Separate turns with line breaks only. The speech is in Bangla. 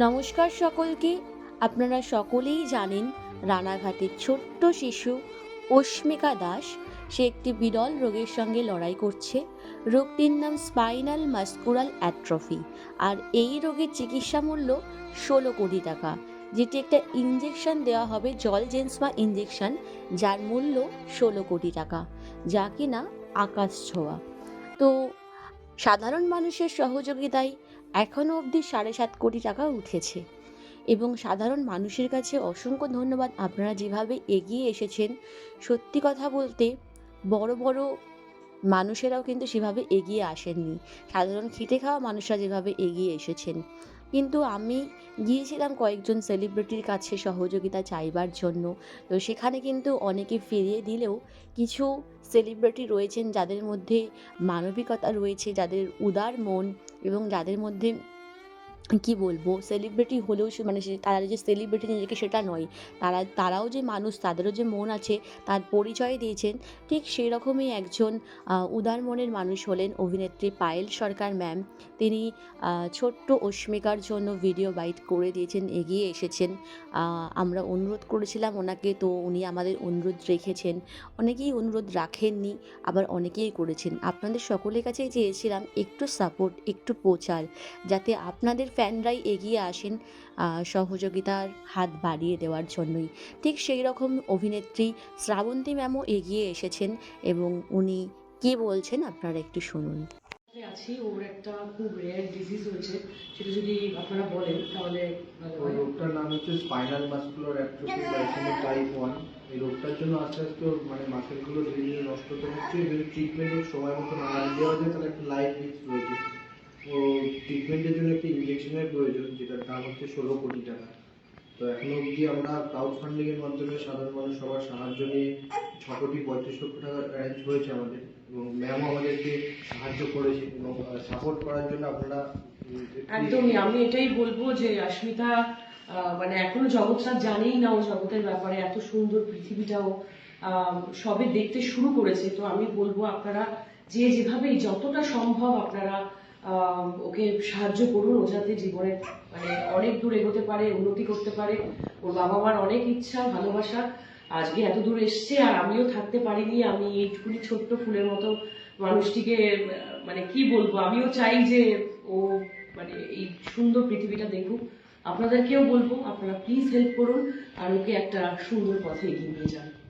নমস্কার সকলকে। আপনারা সকলেই জানেন রানাঘাটের ছোট্ট শিশু অস্মিকা দাস। সে একটি বিরল রোগের সঙ্গে লড়াই করছে। রোগটির নাম স্পাইনাল মাস্কুরাল অ্যাট্রফি। আর এই রোগের চিকিৎসা মূল্য ষোলো কোটি টাকা, যেটি একটা ইঞ্জেকশন দেওয়া হবে জল জেন্সমা ইঞ্জেকশন যার মূল্য ষোলো কোটি টাকা, যা কিনা আকাশ ছোঁয়া। তো সাধারণ মানুষের সহযোগিতায় এখনও অবধি সাড়ে সাত কোটি টাকা উঠেছে। এবং সাধারণ মানুষের কাছে অসংখ্য ধন্যবাদ। আপনারা যেভাবে এগিয়ে এসেছেন, সত্যি কথা বলতে বড় বড় মানুষেরাও কিন্তু সেভাবে এগিয়ে আসেননি। সাধারণ খেটে খাওয়া মানুষরা যেভাবে এগিয়ে এসেছেন। কিন্তু আমি গিয়েছিলাম কয়েকজন সেলিব্রিটির কাছে সহযোগিতা চাইবার জন্য। তো সেখানে কিন্তু অনেকে ফিরিয়ে দিলেও কিছু সেলিব্রিটি রয়েছেন যাদের মধ্যে মানবিকতা রয়েছে, যাদের উদার মন এবং যাদের মধ্যে কি বলব? সেলিব্রিটি হলেও মানে তারা যে সেলিব্রিটি নিজেকে সেটা নয়। তারা, তারাও যে মানুষ, তাদেরও যে মন আছে, তার পরিচয় দিয়েছেন, ঠিক সেই রকমই একজন উদার মনের মানুষ হলেন অভিনেত্রী পায়েল সরকার ম্যাম। তিনি ছোট্ট অস্মিকার জন্য ভিডিও বাইট করে দিয়েছেন, এগিয়ে এসেছেন। আমরা অনুরোধ করেছিলাম ওনাকে, তো উনি আমাদের অনুরোধ রেখেছেন। অনেকেই অনুরোধ রাখেননি, আবার অনেকেই করেছেন। আপনাদের সকলের কাছেই চেয়েছিলাম একটু সাপোর্ট একটু প্রচার, যাতে আপনাদের ফ্যানরাই এগিয়ে আসেন সহযোগিতার হাত বাড়িয়ে দেওয়ার জন্যই। ঠিক সেই রকম অভিনেত্রী শ্রাবন্তী ম্যামও এগিয়ে এসেছেন এবং উনি কি বলছেন আপনারা একটু শুনুন।
আছি ওর একটা খুব রেয়ার ডিজিজ হয়েছে সেটা যদি আপনারা বলেন তাহলে
ওই রোগটার নাম হচ্ছে spinal muscular atrophy type one এই রোগটার জন্য আস্তে আস্তে ওর মানে মাসেলগুলো ধীরে ধীরে নষ্ট হতে হচ্ছে যদি ট্রিটমেন্ট সময় মতো না দেওয়া যায় তাহলে একটা লাইফ রিস্ক রয়েছে। ট্রিটমেন্টের জন্য একটা ইঞ্জেকশনের প্রয়োজন, যেটার দাম হচ্ছে ষোলো কোটি টাকা। তো এখনও অবধি আমরা ক্রাউড ফান্ডিং এর মাধ্যমে সাধারণ মানুষ সবার সাহায্য নিয়ে ছ কোটি পঁয়ত্রিশ লক্ষ টাকা অ্যারেঞ্জ হয়েছে আমাদের। এবং ম্যামও আমাদেরকে সাহায্য করেছে এবং সাপোর্ট করার জন্য আপনারা
একদমই, আমি এটাই বলব যে অস্মিতা মানে এখনও জগৎটা জানেই না ও জগতের ব্যাপারে এত সুন্দর পৃথিবীটাও সবে দেখতে শুরু করেছে। তো আমি বলব আপনারা যে যেভাবেই, যতটা সম্ভব আপনারা ওকে সাহায্য করুন ও যাতে জীবনে মানে অনেক দূর এগোতে পারে, উন্নতি করতে পারে। ওর বাবা মার অনেক ইচ্ছা, ভালোবাসা। আজকে এত দূর এসছে আর আমিও থাকতে পারিনি। আমি এইটুকুনি ছোট্ট ফুলের মতো মানুষটিকে মানে কি বলব, আমিও চাই যে ও মানে এই সুন্দর পৃথিবীটা দেখুক। আপনাদেরকেও বলব, আপনারা প্লিজ হেল্প করুন আর ওকে একটা সুন্দর পথে এগিয়ে নিয়ে যান।